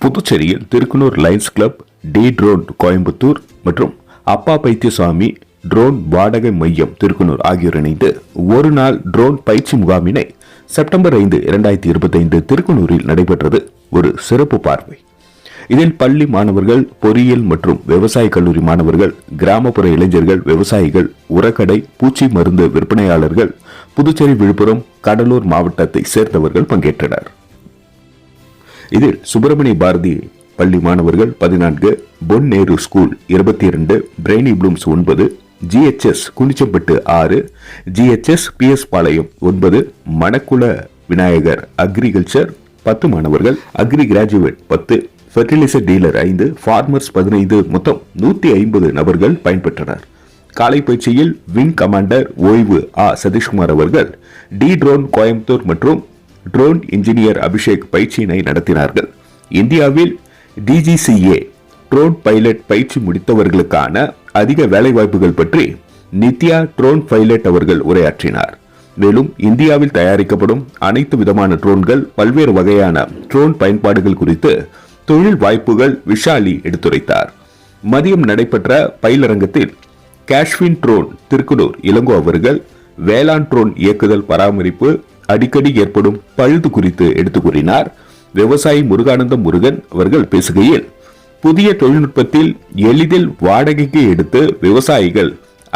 புதுச்சேரியில் Thirukkanur lions club D drone Coimbatore மற்றும் Appa பைத்தியசாமி drone வாடகை மையம் திருக்குனூர் ஆகியோர் இணைந்து ஒரு நாள் ட்ரோன் பயிற்சி முகாமினை செப்டம்பர் ஐந்து இரண்டாயிரத்தி இருபத்தைந்து திருக்குனூரில் நடைபெற்றது ஒரு சிறப்பு பார்வை. இதில் பள்ளி மாணவர்கள் பொறியியல் மற்றும் விவசாய கல்லூரி மாணவர்கள் கிராமப்புற இளைஞர்கள் விவசாயிகள் உரக்கடை பூச்சி மருந்து விற்பனையாளர்கள் புதுச்சேரி விழுப்புரம் கடலூர் மாவட்டத்தை சேர்ந்தவர்கள் பங்கேற்றனர். இதில் சுப்பிரமணிய பாரதி பள்ளி மாணவர்கள் பதினான்கு பொன் நேரு ஸ்கூல் இருபத்தி இரண்டு பிரெய்னி ப்ளூம்ஸ் ஒன்பது ஜிஹெச்எஸ் குனிச்சம்பட்டு ஆறு ஜிஎச்எஸ் பிஎஸ் பாளையம் ஒன்பது மணக்குள விநாயகர் அக்ரிகல்ச்சர் பத்து மாணவர்கள் அக்ரி கிராஜுவேட் பத்து ஃபெர்டிலைசர் டீலர் ஐந்து ஃபார்மர்ஸ் பதினைந்து மொத்தம் நூத்தி ஐம்பது நபர்கள் பயன்பெற்றனர். காலை பயிற்சியில் விங் கமாண்டர் ஓய்வு ஆ. சதீஷ்குமார் அவர்கள் டி. ட்ரோன் கோயம்புத்தூர் மற்றும் ட்ரோன் இன்ஜினியர் அபிஷேக் பயிற்சியினை நடத்தினார்கள். இந்தியாவில் டிஜிசிஏ ட்ரோன் பைலட் பயிற்சி முடித்தவர்களுக்கான அதிக வேலைவாய்ப்புகள் பற்றி நித்யா ட்ரோன் பைலட் அவர்கள் உரையாற்றினார். மேலும் இந்தியாவில் தயாரிக்கப்படும் அனைத்து விதமான ட்ரோன்கள் பல்வேறு வகையான ட்ரோன் பயன்பாடுகள் குறித்து தொழில் வாய்ப்புகள் விஷாலி எடுத்துரைத்தார். மதியம் நடைபெற்ற பயிலரங்கத்தில் காஷ்வின் ட்ரோன் திருக்குனூர் இளங்கோ அவர்கள் வேளாண் ட்ரோன் இயக்குதல் பராமரிப்பு அடிக்கடி ஏற்படும் பழுது குறித்து எடுத்து கூறினார். விவசாயி முருகானந்தம் முருகன் அவர்கள் பேசுகையில் புதிய தொழில்நுட்பத்தில் எளிதில் வாடகைக்கு எடுத்து விவசாயிகள்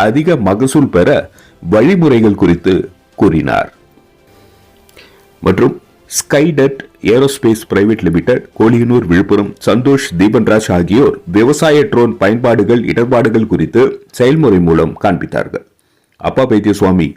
அதிக மகசூல் பெற வழிமுறைகள் குறித்து கூறினார். மற்றும் Skyded aerospace private limited Koliyanur Villupuram Santhosh Deepanraj ஆகியோர் விவசாய ட்ரோன் பயன்பாடுகள் இடர்பாடுகள் குறித்து செயல்முறை மூலம் காண்பித்தார்கள். அப்பா பைத்தியசுவாமி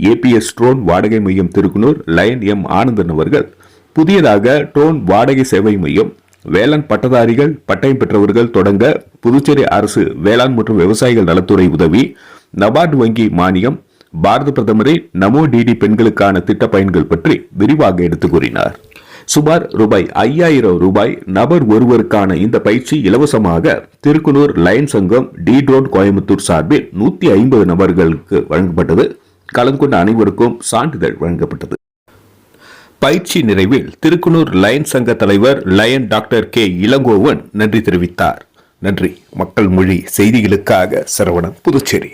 ஏபிஎஸ் ட்ரோன் வாடகை மையம் திருக்குனூர் லயன் எம் ஆனந்தன் அவர்கள். புதியதாக ட்ரோன் வாடகை சேவை மையம் வேளாண் பட்டதாரிகள் பட்டயம் பெற்றவர்கள் தொடங்க புதுச்சேரி அரசு வேளாண் மற்றும் விவசாயிகள் நலத்துறை உதவி நபார்டு வங்கி மானியம் பாரத பிரதமரின் நமோ டிடி பெண்களுக்கான திட்ட பயன்கள் பற்றி விரிவாக எடுத்துக் கூறினார். சுமார் ரூபாய் ஐயாயிரம் ரூபாய் நபர் ஒருவருக்கான இந்த பயிற்சி இலவசமாக திருக்குனூர் லயன் சங்கம் டி ட்ரோன் கோயம்புத்தூர் சார்பில் நூத்தி ஐம்பது நபர்களுக்கு வழங்கப்பட்டது. கலந்து கொண்ட அனைவருக்கும் சான்றிதழ் வழங்கப்பட்டது. பயிற்சி நிறைவில் திருக்குனூர் லயன் சங்க தலைவர் லயன் டாக்டர் கே இளங்கோவன் நன்றி தெரிவித்தார். நன்றி. மக்கள் மொழி செய்திகளுக்காக சரவணன் புதுச்சேரி.